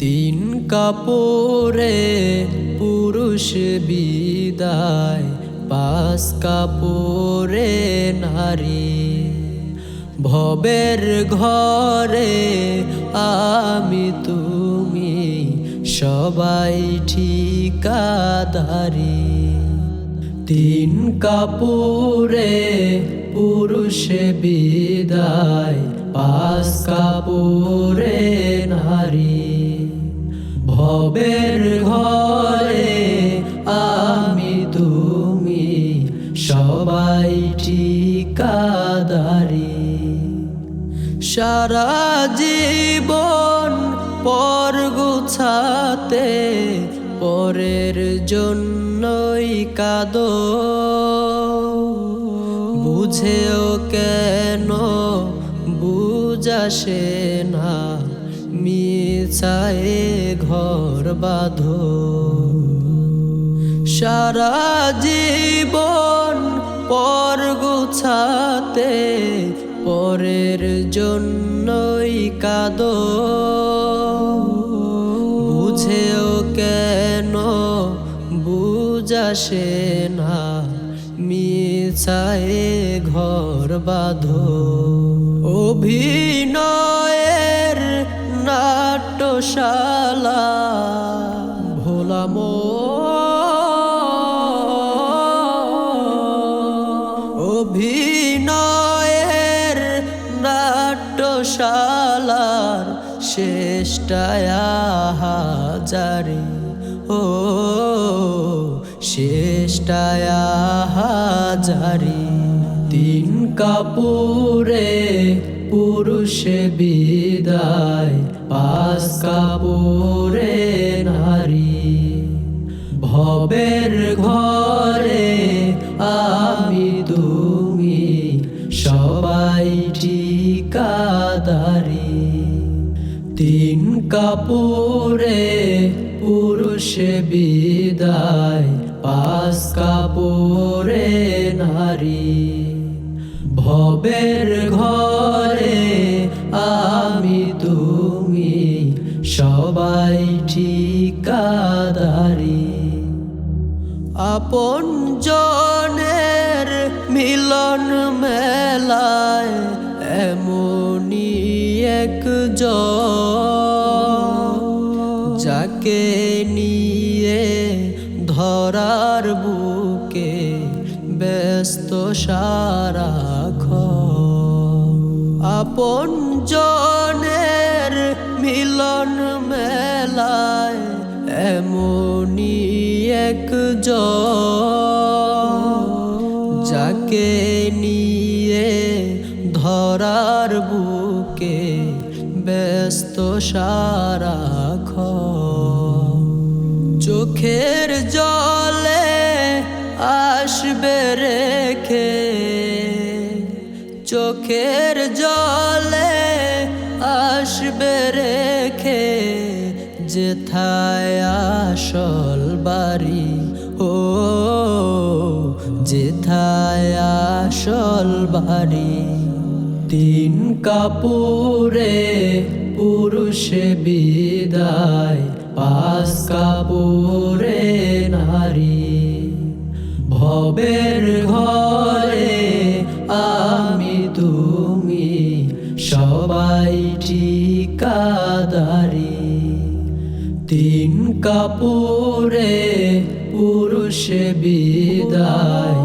তিন কাপড়ে পুরুষ বিদায় পাঁচ কাপড়ে নারী। ভবের ঘরে আমি তুমি সবাই ঠিকাদারি। তিন কাপুরে পুরুষ বিদায়, পাঁচ কাপুরে নারী। ভবের ঘরে সারা জীবন পর গুছাতে, পরের জন্যই কাদ। বুঝেও কেন বুঝাসে না, মিছায়ে ঘর বাঁধো। সারা জীবন পর গুছাতে পরের জন্যই কাদ। বুঝেও কেন বুঝাসে না মিছায়ে ঘর বাঁধো। অভিনয়ের নাট্যশালা ভোলাম অভিনয়ের নাট্যশালার শেষটায়া হাজারি ও শেষটায়া হাজারি তিন কাপুরে পুরুষ বিদায়, পাঁচ কাপুরে নারী। ভবের ঘরে তিন কাপুরে পুরুষ বিদায়, পাঁচ কাপুরে নারী। ভবের ঘরে আমি তুমি, সবাই ঠিকাদারি। আপন জনের মিলন মেলায় এমনই এক বুকে ব্যস্ত সারা আপন জনের মিলন মেলায় এমনই এক যাকে নিয়ে ধরার বুকে ব্যস্ত সারা খ চোখের জলে আসবে রেখে চোখের জলে আসবে রেখে যেথায় আসল বাড়ি, ও যেথায় আসল বাড়ি। তিন কাপুরে পুরুষ বিদায়, পাঁচ কাপুরে নারী। ভবের ঘরে আমি তুমি সবাই ঠিকাদারি। তিন কাপুরে পুরুষ বিদায়।